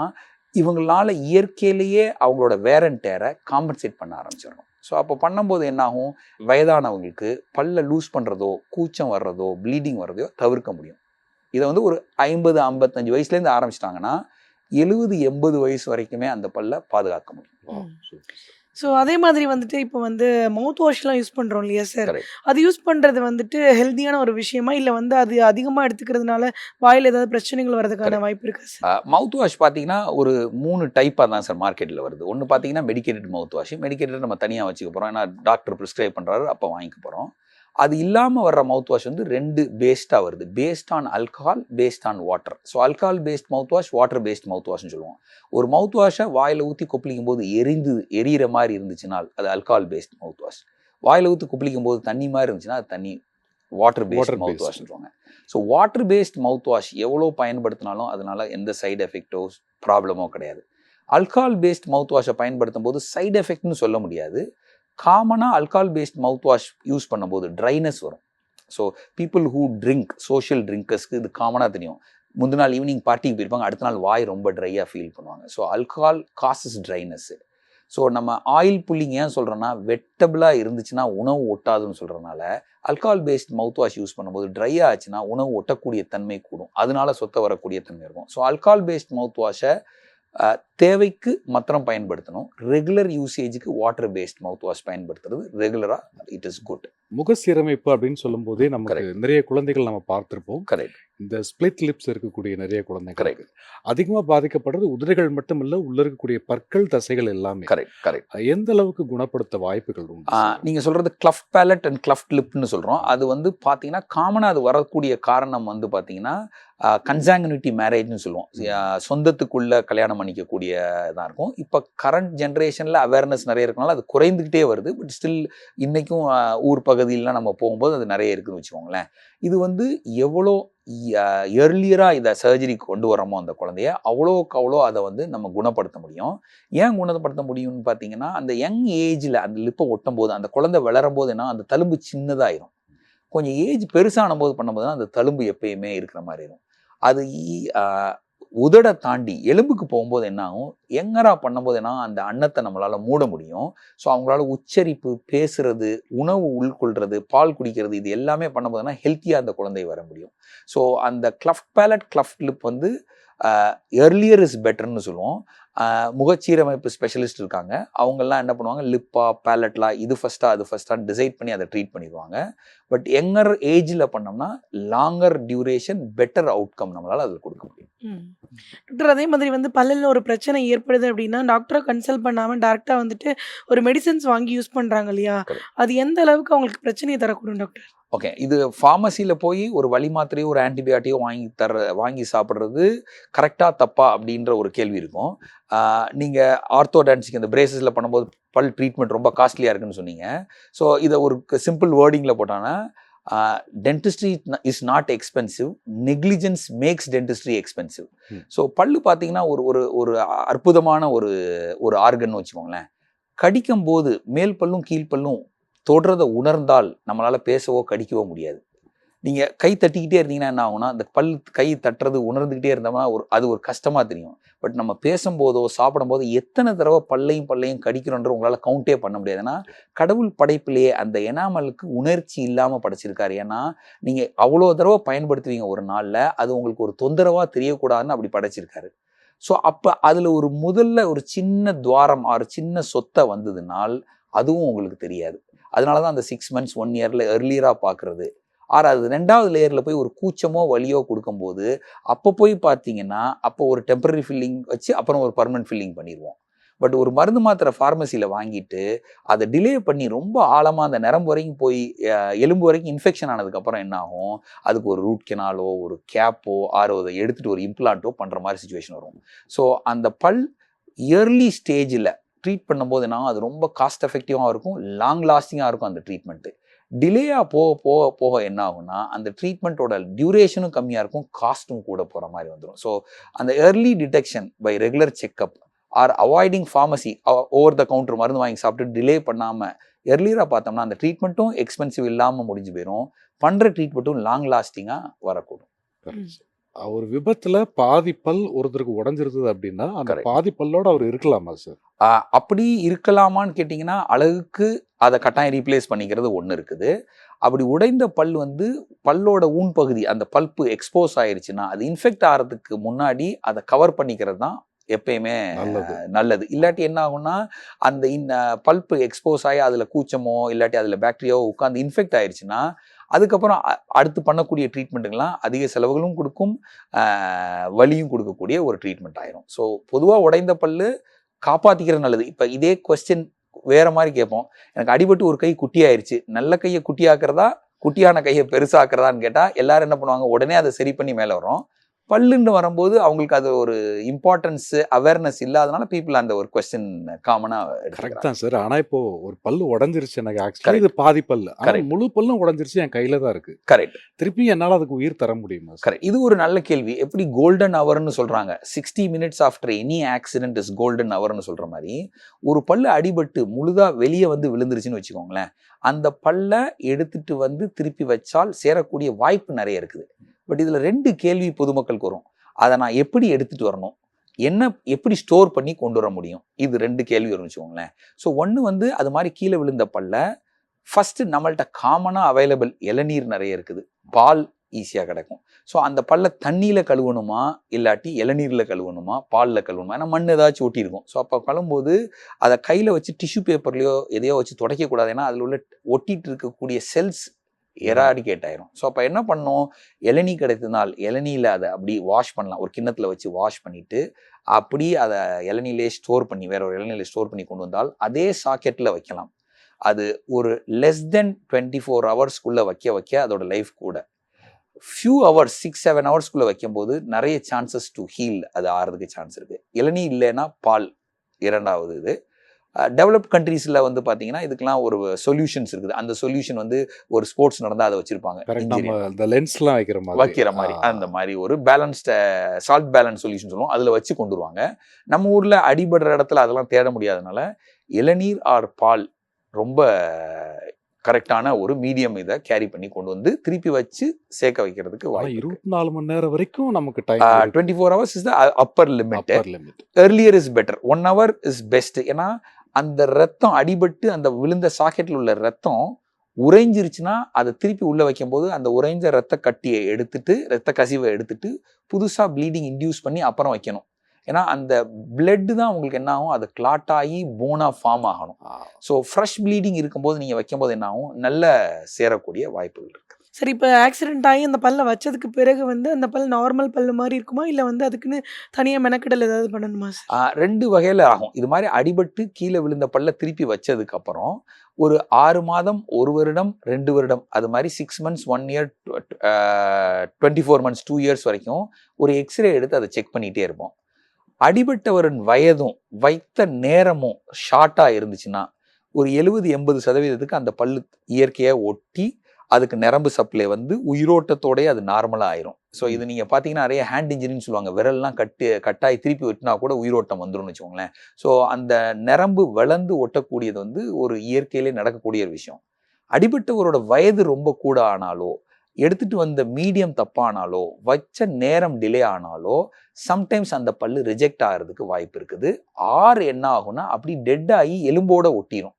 C: இவங்களால இயற்கையிலேயே அவங்களோட வேர் அண்ட் டேரை காம்பன்சேட் பண்ண ஆரம்பிச்சிடணும். ஸோ அப்போ பண்ணும்போது என்னாகும்? வயதானவங்களுக்கு பல்ல லூஸ் பண்ணுறதோ கூச்சம் வர்றதோ ப்ளீடிங் வர்றதையோ தவிர்க்க முடியும். இதை வந்து ஒரு ஐம்பது ஐம்பத்தஞ்சு வயசுலேருந்து ஆரம்பிச்சிட்டாங்கன்னா எழுபது எண்பது வயசு வரைக்குமே அந்த பல்ல பாதுகாக்க முடியும்.
B: ஸோ அதே மாதிரி வந்துட்டு இப்போ வந்து மவுத் வாஷ்லாம் யூஸ் பண்ணுறோம் இல்லையா சார். அது யூஸ் பண்ணுறது வந்துட்டு ஹெல்த்தியான ஒரு விஷயமா? இல்லை வந்து அது அதிகமாக எடுத்துக்கிறதுனால வாயில் ஏதாவது பிரச்சனைகள் வரதுக்கான வாய்ப்பு இருக்கா சார்
C: மவுத் வாஷ் பார்த்தீங்கன்னா ஒரு மூணு டைப்பாக தான் சார் மார்க்கெட்டில் வருது. ஒன்று பார்த்தீங்கன்னா மெடிக்கேட்டட் மவுத் வாஷ் மெடிக்கேட்டட் நம்ம தனியாக வச்சுக்க போகிறோம் ஏன்னா டாக்டர் ப்ரிஸ்கிரைப் பண்ணுறாரு அப்போ வாங்கிக்க போகிறோம் அது இல்லாமல் வர்ற மவுத் வாஷ் வந்து ரெண்டு பேஸ்டாக வருது. Based on alcohol based on water so alcohol based mouthwash water based mouth வாஷ்னு சொல்லுவோம். ஒரு மவுத் வாஷை வாயில் ஊற்றி கொப்பளிக்கும் போது எரிந்து எரியிற மாதிரி இருந்துச்சுனால் அது அல்கஹால் பேஸ்ட் மவுத் வாஷ் வாயில் ஊற்றி கொப்பளிக்கும் போது தண்ணி மாதிரி இருந்துச்சுன்னா அது தண்ணி வாட்டர் பேஸ்ட் மவுத்
A: based.
C: வாஷ்னு சொல்லுவாங்க. So water paste mouth wash எவ்வளோ பயன்படுத்தினாலும் அதனால எந்த சைடு எஃபெக்டோ ப்ராப்ளமோ கிடையாது. அல்கஹால் பேஸ்ட் மவுத் வாஷை பயன்படுத்தும் போது சைடு எஃபெக்ட்னு சொல்ல முடியாது. காமனாக alcohol paste mouth wash use பண்ணும்போது ட்ரைனஸ் வரும். So people who drink social ட்ரிங்கர்ஸ்க்கு இது காமனாக தெரியும். முந்தின நாள் ஈவினிங் பார்ட்டிக்கு போயிருப்பாங்க அடுத்த நாள் வாய் ரொம்ப ட்ரையாக ஃபீல் பண்ணுவாங்க. So alcohol causes dryness so நம்ம ஆயில் புல்லிங் ஏன் சொல்கிறோன்னா வெட்டபிளாக இருந்துச்சுன்னா உணவு ஒட்டாதுன்னு சொல்கிறனால alcohol paste mouth wash use பண்ணும்போது ட்ரை ஆச்சுன்னா உணவு ஒட்டக்கூடிய தன்மை கூடும். அதனால சொத்த வரக்கூடிய தன்மை இருக்கும். ஸோ அல்கால் பேஸ்ட் மவுத் வாஷை தேவைக்கு மாத்திரம் பயன்படுத்தணும். ரெகுலர் யூசேஜுக்கு வாட்டர் பேஸ்ட் மவுத் வாஷ் பயன்படுத்துறது ரெகுலராக இட் இஸ் குட்
A: முக சீரமைப்பு அப்படின்னு சொல்லும் போதே நமக்கு நிறைய குழந்தைகள் நம்ம பார்த்திருப்போம்.
C: கரெக்ட்
A: இந்த ஸ்பிளிட் லிப்ஸ் இருக்கக்கூடிய நிறைய குழந்தைகள்
C: Correct.
A: அதிகமா பாதிக்கப்படுறது உதடுகள் மட்டும் இல்ல உள்ள இருக்கக்கூடிய பற்கள் தசைகள் எல்லாமே.
C: கரெக்ட் கரெக்ட்
A: எந்த அளவுக்கு குணப்படுத்த வாய்ப்புகள் உண்டு?
C: ஆஹ் நீங்க சொல்றது கிளஃப்ட் பேலட் அண்ட் கிளஃப்ட் லிப்னு சொல்றோம். அது வந்து பாத்தீங்கன்னா காமனா அது வரக்கூடிய காரணம் வந்து பாத்தீங்கன்னா கன்சாங்குனிட்டி மேரேஜ்னு சொல்லுவோம். சொந்தத்துக்குள்ள கல்யாணம் பண்ணிக்கக்கூடிய இதாக இருக்கும். இப்போ கரண்ட் ஜென்ரேஷனில் அவேர்னஸ் நிறைய இருக்கனால அது குறைந்துக்கிட்டே வருது. பட் ஸ்டில் இன்னைக்கும் ஆஹ் ஊர் பகுதியிலாம் நம்ம போகும்போது அது நிறைய இருக்குதுன்னு வச்சுக்கோங்களேன். இது வந்து எவ்வளோ எர்லியராக இதை சர்ஜரி கொண்டு வரோமோ அந்த குழந்தைய அவ்வளோக்கு அவ்வளோ அதை வந்து நம்ம குணப்படுத்த முடியும். ஏன் குணப்படுத்த முடியும்னு பார்த்தீங்கன்னா அந்த யங் ஏஜில் அந்த லிப்பை ஒட்டும் போது அந்த குழந்தை வளரும் போதுன்னா என்ன அந்த தழும்பு சின்னதாயிரும். கொஞ்சம் ஏஜ் பெருசான போது பண்ணும்போது தான் அந்த தழும்பு எப்பயுமே இருக்கிற மாதிரி இருக்கும். அது ஈ- உதடை தாண்டி எலும்புக்கு போகும்போது என்ன ஆகும் எங்கரா பண்ணும்போது என்ன அந்த அன்னத்தை நம்மளால் மூட முடியும். ஸோ அவங்களால உச்சரிப்பு பேசுறது உணவு உள்கொள்றது பால் குடிக்கிறது இது எல்லாமே பண்ணும்போதுனா ஹெல்த்தியாக அந்த குழந்தை வர முடியும். ஸோ அந்த கிளஃப்ட் பேலட் கிளஃப்ட் லிப் வந்து எர்லியர் இஸ் பெட்டர்னு சொல்லுவோம். முகச்சீரமைப்பு ஸ்பெஷலிஸ்ட் இருக்காங்க. அவங்கெல்லாம் என்ன பண்ணுவாங்க? லிப்பா பேலட்லாம் இது ஃபஸ்ட்டா அது ஃபஸ்ட்டான்னு டிசைட் பண்ணி அதை ட்ரீட் பண்ணிடுவாங்க. பட் எங்கர் ஏஜில் பண்ணோம்னா லாங்கர் டியூரேஷன் பெட்டர் அவுட்கம் நம்மளால அதில் கொடுக்க முடியும்.
B: டாக்டர் அதே மாதிரி வந்து பல்லில் ஒரு பிரச்சனை ஏற்படுது அப்படின்னா டாக்டரை கன்சல்ட் பண்ணாமல் டேரெக்டாக வந்துட்டு ஒரு மெடிசன்ஸ் வாங்கி யூஸ் பண்ணுறாங்க இல்லையா. அது எந்த அளவுக்கு அவங்களுக்கு பிரச்சனையை தரக்கூடும் டாக்டர்
C: ஓகே இது ஃபார்மசியில் போய் ஒரு வலி மாத்திரையோ ஒரு ஆன்டிபயாட்டிக்கோ வாங்கி தர வாங்கி சாப்பிட்றது கரெக்டாக தப்பா அப்படின்ற ஒரு கேள்வி இருக்கும். நீங்கள் ஆர்த்தோடான்சிக் இந்த பிரேசஸில் பண்ணும்போது பல் ட்ரீட்மெண்ட் ரொம்ப காஸ்ட்லியாக இருக்குன்னு சொன்னீங்க. ஸோ இதை ஒரு சிம்பிள் வேர்டிங்கில் போட்டாங்கன்னா dentistry is not expensive negligence makes dentistry expensive. So பல்லு பார்த்தீங்கன்னா ஒரு ஒரு ஒரு அற்புதமான ஒரு ஒரு ஆர்கன் வச்சுக்கோங்களேன். கடிக்கும் போது மேல் பல்லும் கீழ் பல்லும் தொடுறதை உணர்ந்தால் நம்மளால பேசவோ கடிக்கவோ முடியாது. நீங்கள் கை தட்டிக்கிட்டே இருந்தீங்கன்னா என்ன ஆகும்னா அந்த பல் கை தட்டுறது உணர்ந்துக்கிட்டே இருந்தோம்னா ஒரு அது ஒரு கஷ்டமாக தெரியும். பட் நம்ம பேசும்போதோ சாப்பிடும்போதோ எத்தனை தடவை பல்லையும் பல்லையும் கடிக்கிறோன்ற உங்களால் கவுண்டே பண்ண முடியாது. ஏன்னா கடவுள் படைப்பிலேயே அந்த எனாமலுக்கு உணர்ச்சி இல்லாமல் படைச்சிருக்காரு. ஏன்னா நீங்கள் அவ்வளோ தடவை பயன்படுத்துவீங்க ஒரு நாளில் அது உங்களுக்கு ஒரு தொந்தரவாக தெரியக்கூடாதுன்னு அப்படி படைச்சிருக்காரு. ஸோ அப்போ அதில் ஒரு முதல்ல ஒரு சின்ன துவாரம் ஆறு சின்ன சொத்தை வந்ததுனால் அதுவும் உங்களுக்கு தெரியாது. அதனால தான் அந்த சிக்ஸ் மந்த்ஸ் ஒன் இயரில் எர்லியராக பார்க்குறது ஆறாவது ரெண்டாவது லேயரில் போய் ஒரு கூச்சமோ வலியோ கொடுக்கும்போது அப்போ போய் பார்த்தீங்கன்னா அப்போ ஒரு டெம்பரரி ஃபில்லிங் வச்சு அப்புறம் ஒரு பர்மனன்ட் ஃபில்லிங் பண்ணிடுவோம் பட் ஒரு மருந்து மாத்திரை ஃபார்மசியில் வாங்கிட்டு அதை டிலே பண்ணி ரொம்ப ஆழமாக அந்த நரம்பு வரைக்கும் போய் எலும்பு வரைக்கும் இன்ஃபெக்ஷன் ஆனதுக்கப்புறம் என்ன ஆகும்? அதுக்கு ஒரு ரூட் கெனாலோ ஒரு கேப்போ ஆரோ அதை எடுத்துகிட்டு ஒரு இம்ப்ளான்ட்டோ பண்ணுற மாதிரி சுச்சுவேஷன் வரும். ஸோ அந்த பல் இயர்லி ஸ்டேஜில் ட்ரீட் பண்ணும்போது என்ன அது ரொம்ப காஸ்ட் எஃபெக்டிவாக இருக்கும் லாங் லாஸ்டிங்காக இருக்கும் அந்த ட்ரீட்மெண்ட்டு டிலேயாக போக போக போக என்ன ஆகும்னா அந்த ட்ரீட்மெண்ட்டோட டியூரேஷனும் கம்மியாக இருக்கும் காஸ்ட்டும் கூட போகிற மாதிரி வந்துடும் ஸோ அந்த early detection by regular checkup or avoiding pharmacy over the counter மருந்து வாங்கி சாப்பிட்டு டிலே பண்ணாமல் எர்லியராக பார்த்தோம்னா அந்த ட்ரீட்மெண்ட்டும் எக்ஸ்பென்சிவ் இல்லாமல் முடிஞ்சு போயிடும் பண்ணுற ட்ரீட்மெண்ட்டும் லாங் லாஸ்டிங்காக வரக்கூடும்
A: ஒரு விபத்துல பாதி பல் ஒருத்தருக்கு உடைஞ்சிருந்தது அப்படின்னா அந்த. பாதி பல்லோட அவர் இருக்கலாமா சார்
C: அப்படி இருக்கலாமான்னு கேட்டிங்கன்னா அழகுக்கு அதை கட்டாயம் ரீப்ளேஸ் பண்ணிக்கிறது ஒன்று இருக்குது அப்படி உடைந்த பல் வந்து பல்லோட ஊன் பகுதி அந்த பல்ப்பு எக்ஸ்போஸ் ஆயிருச்சுன்னா அது இன்ஃபெக்ட் ஆகிறதுக்கு முன்னாடி அதை கவர் பண்ணிக்கிறது தான் எப்பயுமே
A: நல்லது.
C: இல்லாட்டி என்ன ஆகும்னா அந்த பல்ப்பு எக்ஸ்போஸ் ஆகி அதில் கூச்சமோ இல்லாட்டி அதில் பாக்டீரியாவோ உட்காந்து இன்ஃபெக்ட் ஆயிருச்சுன்னா அதுக்கப்புறம் அ- அடுத்து பண்ணக்கூடிய ட்ரீட்மெண்ட்டுக்கெல்லாம் அதிக செலவுகளும் கொடுக்கும் வலியும் கொடுக்கக்கூடிய ஒரு ட்ரீட்மெண்ட் ஆயிரும். ஸோ பொதுவாக உடைந்த பல்லு காப்பாற்றிக்கிறது நல்லது. இப்போ இதே கொஸ்டின் வேற மாதிரி கேட்போம். எனக்கு அடிபட்டு ஒரு கை குட்டி ஆயிடுச்சு நல்ல கையை குட்டி ஆக்குறதா குட்டியான கையை பெருசாக்குறதான்னு கேட்டால் எல்லாரும் என்ன பண்ணுவாங்க? உடனே அதை சரி பண்ணி மேலே வரும் பல்லுன்னு வரும்போது அவங்களுக்கு அது ஒரு இம்பார்ட்டன்ஸ் அவேர்னஸ் இல்லாதனால பீப்புள் அந்த ஒரு கொஸ்டின் காமனா
A: கரெக்ட் தான் சார் ஆனா இப்போ ஒரு பல்லு உடஞ்சிருச்சு எனக்கு ஆக்சுவலி. இது பாதி பல்லு.
C: Correct.
A: முழு பல்லும் உடஞ்சிருச்சு என் கையில தான் இருக்கு.
C: கரெக்ட்
A: திருப்பி என்னால அதுக்கு உயிர் தர முடியுமா
C: கரெக்ட் இது ஒரு நல்ல கேள்வி. எப்படி கோல்டன் ஹவர்னு சொல்றாங்க. Sixty minutes after any accident is golden ஹவர்னு சொல்ற மாதிரி ஒரு பல்லு அடிபட்டு முழுதா வெளியே வந்து விழுந்துருச்சுன்னு வச்சுக்கோங்களேன் அந்த பல்லை எடுத்துட்டு வந்து திருப்பி வச்சால் சேரக்கூடிய வாய்ப்பு நிறைய இருக்குது. பட் இதில் ரெண்டு கேள்வி பொதுமக்களுக்கு வரும். அதை நான் எப்படி எடுத்துட்டு வரணும்? என்ன எப்படி ஸ்டோர் பண்ணி கொண்டு வர முடியும்? இது ரெண்டு கேள்வி வரும்னு வச்சுக்கோங்களேன். ஸோ ஒன்று வந்து அது மாதிரி கீழே விழுந்த பல்ல ஃபஸ்ட்டு நம்மள்கிட்ட காமனாக அவைலபிள் இளநீர் நிறைய இருக்குது. பால் ஈஸியாக கிடைக்கும். ஸோ அந்த பல்ல தண்ணியில் கழுவணுமா? இல்லாட்டி இளநீரில் கழுவணுமா? பாலில் கழுவணுமா? ஏன்னா மண் ஏதாச்சும் ஒட்டியிருக்கும் ஸோ அப்போ கழும்போது அதை கையில் வச்சு டிஷ்யூ பேப்பர்லையோ எதையோ வச்சு துடைக்கக்கூடாது. ஏன்னா அதில் உள்ள ஒட்டிகிட்டு இருக்கக்கூடிய செல்ஸ் எராடிகேட் ஆயிரும். ஸோ அப்போ என்ன பண்ணும்? இளநீ கிடைத்தனால் இளநீல அதை அப்படி வாஷ் பண்ணலாம். ஒரு கிண்ணத்தில் வச்சு வாஷ் பண்ணிட்டு அப்படி அதை இளநீலே ஸ்டோர் பண்ணி வேற ஒரு இளநீல ஸ்டோர் பண்ணி கொண்டு வந்தால் அதே சாக்கெட்டில் வைக்கலாம். அது ஒரு லெஸ் தென் டுவெண்ட்டி ஃபோர் ஹவர்ஸ்க்குள்ளே வைக்க வைக்க அதோட லைஃப் கூட. ஃபியூ ஹவர்ஸ் சிக்ஸ் செவன் ஹவர்ஸ்க்குள்ளே வைக்கும்போது நிறைய சான்சஸ் டு ஹீல் அது ஆறதுக்கு சான்ஸ் இருக்குது இளநீ இல்லைன்னா பால் இரண்டாவது இது. டெவலப் கண்ட்ரீஸில் வந்து பார்த்தீங்கன்னா இதுக்கெல்லாம் ஒரு சொல்யூஷன்ஸ் இருக்குது. அந்த சொல்யூஷன் வந்து ஒரு ஸ்போர்ட்ஸ் நடந்தால் அதை வச்சிருப்பாங்க.
A: இந்த லென்ஸ்லாம் வைக்கிற மாதிரி.
C: வைக்கிற மாதிரி. அந்த மாதிரி ஒரு பேலன்ஸ்ட சால்ட் பேலன்ஸ் சொல்யூஷன் சொல்லுவோம். அதில் வச்சு கொண்டு வருவாங்க. நம்ம ஊரில் அடிபடுற இடத்துல அதெல்லாம் தேட முடியாதனால இளநீர் ஆர் பால் ரொம்ப கரெக்டான ஒரு மீடியம் இதை கேரி பண்ணி கொண்டு வந்து திருப்பி வச்சு சேர்க்க வைக்கிறதுக்கு
A: இருபத்தி நாலு மணி நேரம் வரைக்கும் நமக்கு time
C: twenty four hours is the upper limit earlier is better one hour is best ஏன்னா அந்த ரத்தம் அடிபட்டு அந்த விழுந்த சாக்கெட்டில் உள்ள ரத்தம் உறைஞ்சிருச்சுன்னா அதை திருப்பி உள்ள வைக்கும்போது அந்த உறைஞ்ச ரத்த கட்டியை எடுத்துட்டு ரத்த கசிவை எடுத்துட்டு புதுசா ப்ளீடிங் இன்டியூஸ் பண்ணி அப்புறம் வைக்கணும். ஏன்னா அந்த blood தான் உங்களுக்கு என்ன ஆகும்? அது கிளாட் ஆகி போனா ஃபார்ம் ஆகணும். ஸோ ஃப்ரெஷ் ப்ளீடிங் இருக்கும்போது நீங்க வைக்கும்போது என்ன ஆகும்? நல்ல சேரக்கூடிய வாய்ப்புகள் இருக்கு.
B: சரி இப்போ ஆக்சிடென்ட் ஆகி அந்த பல்லை வச்சதுக்கு பிறகு வந்து அந்த பல் நார்மல் பல்லு மாதிரி இருக்குமா? இல்லை வந்து அதுக்குன்னு தனியாக மெனக்கெடல் ஏதாவது பண்ணணுமா சார்
C: ரெண்டு வகையில் ஆகும். இது மாதிரி அடிபட்டு கீழே விழுந்த பல்ல திருப்பி வச்சதுக்கப்புறம் ஒரு ஆறு மாதம் ஒரு வருடம் ரெண்டு வருடம் அது மாதிரி six months one year twenty four months two years வரைக்கும் ஒரு எக்ஸ்ரே எடுத்து அதை செக் பண்ணிகிட்டே இருப்போம். அடிபட்டவரின் வயதும் வைத்த நேரமும் ஷார்ட்டாக இருந்துச்சுன்னா ஒரு எழுபது எண்பது சதவீதத்துக்கு அந்த பல்லு இயற்கையாக ஒட்டி அதுக்கு நரம்பு சப்ளை வந்து உயிரோட்டத்தோடயே அது நார்மலாக ஆயிரும். ஸோ இது நீங்கள் பார்த்தீங்கன்னா நிறைய ஹேண்ட் இன்ஜுரின்னு சொல்லுவாங்க. விரல்லாம் கட்டு கட்டாயி திருப்பி வெட்டினா கூட உயிரோட்டம் வந்துரும்னு வச்சுக்கோங்களேன். ஸோ அந்த நரம்பு வளர்ந்து ஒட்டக்கூடியது வந்து ஒரு இயற்கையிலே நடக்கக்கூடிய ஒரு விஷயம். அடிபட்டவரோட வயது ரொம்ப கூட ஆனாலோ எடுத்துட்டு வந்த மீடியம் தப்பானாலோ வச்ச நேரம் டிலே ஆனாலோ சம்டைம்ஸ் அந்த பல்லு ரிஜெக்ட் ஆகிறதுக்கு வாய்ப்பு இருக்குது. ஆர் என்ன ஆகும்னா அப்படி டெட் ஆகி எலும்போட ஒட்டிரும்.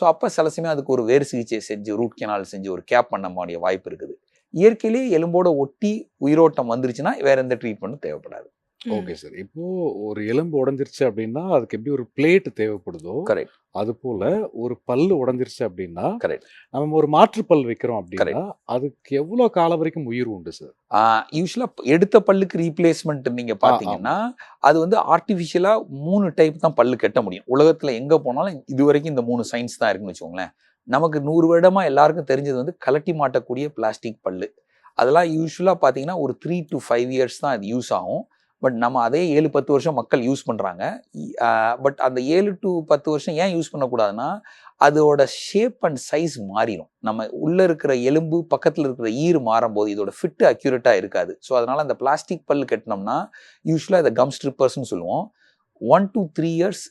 C: ஸோ அப்போ சில சமயம் அதுக்கு ஒரு வேறு சிகிச்சை செஞ்சு ரூட் கெனால் செஞ்சு ஒரு கேப் பண்ண மாடிய வாய்ப்பு இருக்குது. இயற்கையிலேயே எலும்போட ஒட்டி உயிரோட்டம் வந்துருச்சுன்னா வேற எந்த ட்ரீட்மெண்ட்டும் தேவைப்படாது.
A: Okay sir. இப்போ ஒரு எலும்பு உடைஞ்சிருச்சு அப்படின்னா அதுக்கு எப்படி ஒரு பிளேட் தேவைப்படுதோ
C: கரெக்ட்.
A: அது போல ஒரு பல்லு உடைஞ்சிருச்சு அப்படின்னா
C: Correct.
A: நம்ம ஒரு மாற்று பல் வைக்கிறோம் அப்படின்னா அதுக்கு எவ்வளவு காலம் வரைக்கும் உயிர் உண்டு சார்?
C: யூஸ்வலாக எடுத்த பல்லுக்கு ரீப்ளேஸ்மெண்ட் நீங்கள் பார்த்தீங்கன்னா அது வந்து ஆர்டிஃபிஷியலாக மூணு டைப் தான் பல்லு கட்ட முடியும். உலகத்தில் எங்கே போனாலும் இது வரைக்கும் இந்த மூணு சயின்ஸ் தான் இருக்குன்னு வச்சுக்கோங்களேன். நமக்கு நூறு வருடமாக எல்லாருக்கும் தெரிஞ்சது வந்து கலட்டி மாட்டக்கூடிய பிளாஸ்டிக் பல்லு. அதெல்லாம் யூஸ்வலாக பார்த்தீங்கன்னா ஒரு த்ரீ டு ஃபைவ் இயர்ஸ் தான் அது யூஸ் ஆகும். பட் நம்ம அதே ஏழு பத்து வருஷம் மக்கள் யூஸ் பண்ணுறாங்க பட் அந்த ஏழு டு பத்து வருஷம் ஏன் யூஸ் பண்ணக்கூடாதுன்னா அதோட ஷேப் அண்ட் சைஸ் மாறிடும் நம்ம உள்ளே இருக்கிற எலும்பு பக்கத்தில் இருக்கிற ஈர் மாறும்போது இதோட ஃபிட்டு அக்யூரேட்டாக இருக்காது. ஸோ அதனால் அந்த பிளாஸ்டிக் பல் கட்டினோம்னா யூஸ்வலாக இதை கம் ஸ்ட்ரிப்பர்ஸ்னு சொல்லுவோம். One two three years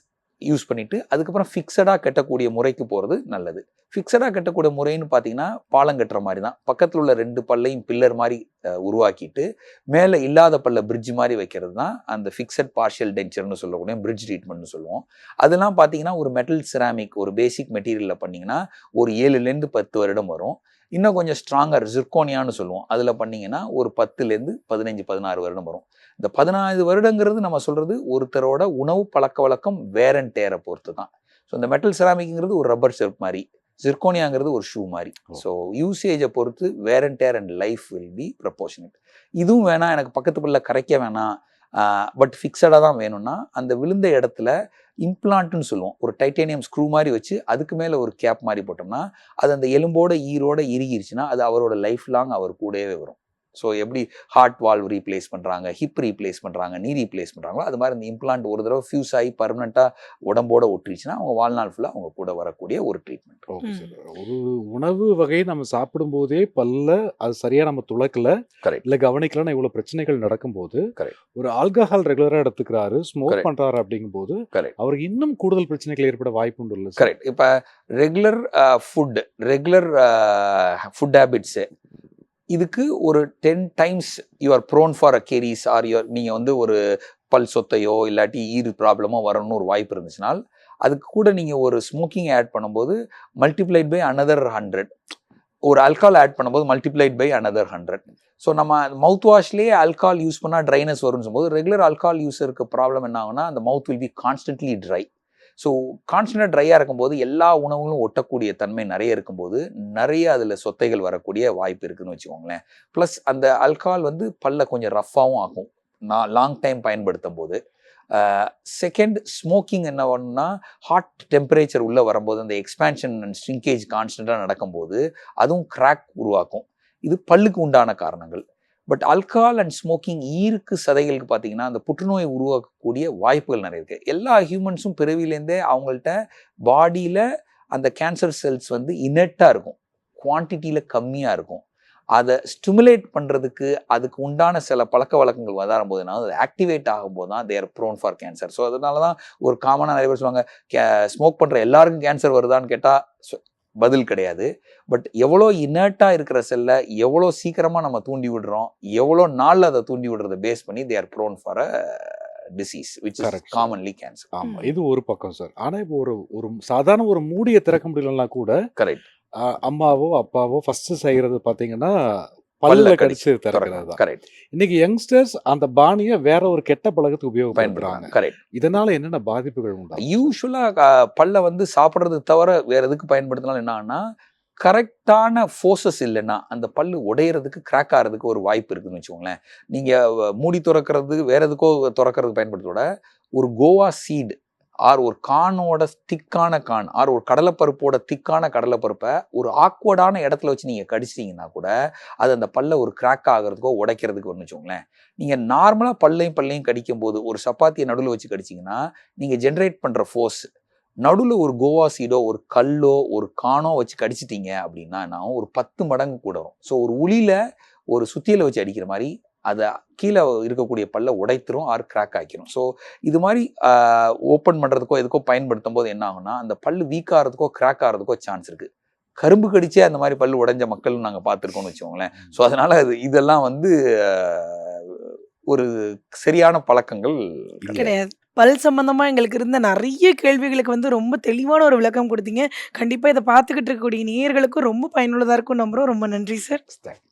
C: use பண்ணிவிட்டு அதுக்கப்புறம் ஃபிக்ஸடாக கட்டக்கூடிய முறைக்கு போகிறது நல்லது. ஃபிக்ஸடாக கட்டக்கூடிய முறைன்னு பார்த்தீங்கன்னா பாலம் கட்டுற மாதிரி தான். பக்கத்தில் உள்ள ரெண்டு பல்லையும் பில்லர் மாதிரி உருவாக்கிட்டு மேலே இல்லாத பல்ல பிரிட்ஜ் மாதிரி வைக்கிறது தான் அந்த ஃபிக்ஸட் பார்ஷியல் டென்ச்சர்னு சொல்லக்கூடிய பிரிட்ஜ் ட்ரீட்மெண்ட்னு சொல்லுவோம். அதெல்லாம் பார்த்தீங்கன்னா ஒரு மெட்டல் செராமிக் ஒரு பேசிக் மெட்டீரியலில் பண்ணிங்கன்னா ஒரு ஏழுலேருந்து பத்து வருடம் வரும். இன்னும் கொஞ்சம் ஸ்ட்ராங்கர் ஜிர்கோனியான்னு சொல்லுவோம். அதில் பண்ணிங்கன்னா ஒரு பத்துலேருந்து பதினஞ்சு பதினாறு வருடம் வரும். இந்த பதினாறு வருடங்கிறது நம்ம சொல்கிறது ஒருத்தரோட உணவு பழக்க வழக்கம் வேர் அண்ட் டேரை பொறுத்து தான் ஸோ இந்த மெட்டல் செராமிக்ங்கிறது ஒரு ரப்பர் ஷெல்ப் மாதிரி ஜிர்கோனியாங்கிறது ஒரு ஷூ மாதிரி. ஸோ யூசேஜை பொறுத்து wear and tear and life will be proportionate இதுவும் வேணாம் எனக்கு பக்கத்து பல்ல கரைக்க வேணாம். பட் ஃபிக்ஸடாக தான் வேணும்னா அந்த விழுந்த இடத்துல இம்ப்ளான்ட்னு சொல்லுவோம். ஒரு டைட்டேனியம் ஸ்க்ரூ மாதிரி வச்சு அதுக்கு மேலே ஒரு கேப் மாதிரி போட்டோம்னா அது அந்த எலும்போட ஈரோட இறுகிருச்சுன்னா அது அவரோட லைஃப் லாங் அவர் கூடவே வரும். ஸோ எப்படி ஹார்ட் வால்வ் ரீப்ளேஸ் பண்ணுறாங்க ஹிப் ரீப்ளேஸ் பண்ணுறாங்க நீ ரீப்ளேஸ் பண்ணுறாங்களோ அது மாதிரி இந்த இம்ப்ளான்ட் ஒரு தடவை ஃபியூஸ் ஆகி பர்மனெண்ட்டாக உடம்போட ஒட்டிச்சுன்னா அவங்க வாழ்நாள் ஃபுல்லாக அவங்க கூட வரக்கூடிய ஒரு ட்ரீட்மெண்ட்
A: ஓகே
B: ம்.
A: சார் ஒரு உணவு வகையை நம்ம சாப்பிடும்போதே பல்ல அது சரியா நம்ம துளக்கல
C: Correct.
A: இல்ல கவனிக்கலன்னா இவ்வளவு பிரச்சனைகள் நடக்கும்போது
C: Correct.
A: ஒரு ஆல்கஹால் ரெகுலரா எடுத்துக்கிறாரு ஸ்மோக். பண்றாரு அப்படிங்கும்போது
C: Correct.
A: அவருக்கு இன்னும் கூடுதல் பிரச்சனைகள் ஏற்பட வாய்ப்பு உண்டு
C: கரெக்ட் இப்போ regular food regular food habits இதுக்கு ஒரு ten times you are prone for a caries or your நீங்கள் வந்து ஒரு பல் சொத்தையோ இல்லாட்டி ஈர் ப்ராப்ளமோ வரணும்னு ஒரு வாய்ப்பு இருந்துச்சுனால் அதுக்கு கூட நீங்கள் ஒரு ஸ்மோக்கிங் ஆட் பண்ணும்போது மல்டிப்ளைட் பை அனதர் ஹண்ட்ரட் ஒரு அல்கால் ஆட் பண்ணும்போது multiplied by another hundred so நம்ம மவுத் வாஷ்லேயே அல்கால் யூஸ் பண்ணால் ட்ரைனஸ் வரும்னு சொல்லும்போது ரெகுலர் அல்கால் யூஸருக்கு ப்ராப்ளம் என்ன ஆகுனா அந்த mouth will be constantly dry so கான்ஸ்டன்டாக ட்ரையாக இருக்கும்போது எல்லா உணவுகளும் ஒட்டக்கூடிய தன்மை நிறைய இருக்கும்போது நிறைய அதில் சொத்தைகள் வரக்கூடிய வாய்ப்பு இருக்குன்னு வச்சுக்கோங்களேன். ப்ளஸ் அந்த அல்கால் வந்து பல்ல கொஞ்சம் ரஃப்பாகவும் ஆகும். நான் லாங் டைம் பயன்படுத்தும் போது செகண்ட் ஸ்மோக்கிங் என்ன பண்ணுன்னா ஹாட் டெம்பரேச்சர் உள்ளே வரும்போது அந்த எக்ஸ்பேன்ஷன் அண்ட் ஸ்ட்ரிங்கேஜ் கான்ஸ்டண்ட்டாக நடக்கும்போது அதுவும் கிராக் உருவாக்கும். இது பல்லுக்கு உண்டான காரணங்கள். பட் அல்கால் அண்ட் ஸ்மோக்கிங் ஈர்க்கு சதைகளுக்கு பார்த்தீங்கன்னா அந்த புற்றுநோய் உருவாக்கக்கூடிய வாய்ப்புகள் நிறைய இருக்குது எல்லா ஹியூமன்ஸும் பிறவிலேருந்தே அவங்கள்ட்ட பாடியில் அந்த கேன்சர் செல்ஸ் வந்து இனெட்டாக இருக்கும். குவான்டிட்டியில் கம்மியாக இருக்கும். அதை ஸ்டிமுலேட் பண்ணுறதுக்கு அதுக்கு உண்டான சில பழக்க வழக்கங்கள் வதாரும் போதுனா அது ஆக்டிவேட் ஆகும்போது தான் they're prone for cancer so அதனால தான் ஒரு காமனாக நிறைய பேர் சொல்லுவாங்க கே ஸ்மோக் பண்ணுற எல்லாருக்கும் கேன்சர் வருதான்னு கேட்டால் பதில் கிடையாது பட் எவ்வளோ இனர்ட்டாக இருக்கிற செல்லை எவ்வளோ சீக்கிரமாக நம்ம தூண்டி விடுறோம் எவ்வளோ நாளில் அதை தூண்டி விடுறத பேஸ் பண்ணி they are prone for a disease which is. Commonly cancer
A: ஆமா
B: ம்.
A: இது ஒரு பக்கம் சார் ஆனா இப்போ ஒரு ஒரு சாதாரண ஒரு மூடிய திறக்க முடியலன்னா கூட
C: கரெக்ட்
A: அம்மாவோ அப்பாவோ ஃபர்ஸ்ட் செய்யறது பாத்தீங்கன்னா
C: பல்ல கடிச்சு
A: திறக்கிறது
C: கரெக்ட்
A: இன்னைக்கு யங்ஸ்டர்ஸ் அந்த பாணியை வேற ஒரு கெட்ட பழக்கத்துக்கு
C: பயன்படுறாங்க கரெக்ட்
A: இதனால என்னென்ன பாதிப்புகள் உண்டா
C: யூஸ்வலாக பல்ல வந்து சாப்பிட்றதுக்கு தவிர வேற எதுக்கு பயன்படுத்தினாலும் என்ன ஆகும்னா கரெக்டான ஃபோர்ஸஸ் இல்லைன்னா அந்த பல்லு உடையிறதுக்கு கிராக் ஆகிறதுக்கு ஒரு வாய்ப்பு இருக்குன்னு வச்சுக்கோங்களேன். நீங்கள் மூடி திறக்கிறது வேற எதுக்கோ திறக்கிறதுக்கு பயன்படுத்தோட ஒரு கோவா சீடு ஆர் ஒரு கானோட திக்கான கான் ஆர் ஒரு கடலைப்பருப்போட திக்கான கடலைப்பருப்பை ஒரு ஆக்வர்டான இடத்துல வச்சு நீங்கள் கடிச்சிட்டிங்கன்னா கூட அது அந்த பல்ல ஒரு கிராக் ஆகிறதுக்கோ உடைக்கிறதுக்கு ஒன்று வச்சுக்கோங்களேன். நீங்கள் நார்மலாக பல்லையும் பல்லையும் கடிக்கும் போது ஒரு சப்பாத்தியை நடுவில் வச்சு கடிச்சிங்கன்னா நீங்கள் ஜென்ரேட் பண்ணுற ஃபோர்ஸ் நடுவில் ஒரு கோவா சீடோ ஒரு கல்லோ ஒரு கானோ வச்சு கடிச்சிட்டிங்க அப்படின்னா நான் ஒரு பத்து மடங்கு கூட வரும். ஸோ ஒரு உளியில் ஒரு சுத்தியில் வச்சு அடிக்கிற மாதிரி அதை கீழே இருக்கக்கூடிய பல்ல உடைத்திரும் ஆர் கிராக் ஆக்கிரும். ஸோ இது மாதிரி ஓப்பன் பண்ணுறதுக்கோ எதுக்கோ பயன்படுத்தும் போது என்ன ஆகும்னா அந்த பல்லு வீக் ஆகிறதுக்கோ கிராக் ஆகிறதுக்கோ சான்ஸ் இருக்கு. கரும்பு கடிச்சே அந்த மாதிரி பல்லு உடைஞ்ச மக்கள் நாங்கள் பார்த்துருக்கோம்னு வச்சுக்கோங்களேன். ஸோ அதனால அது இதெல்லாம் வந்து ஒரு சரியான பழக்கங்கள் கிடையாது.
B: பல் சம்பந்தமா எங்களுக்கு இருந்த நிறைய கேள்விகளுக்கு வந்து ரொம்ப தெளிவான ஒரு விளக்கம் கொடுத்தீங்க. கண்டிப்பா இதை பார்த்துக்கிட்டு இருக்கக்கூடிய நேயர்களுக்கும் ரொம்ப பயனுள்ளதா இருக்கும் நம்புறோம். ரொம்ப நன்றி சார்.
A: You.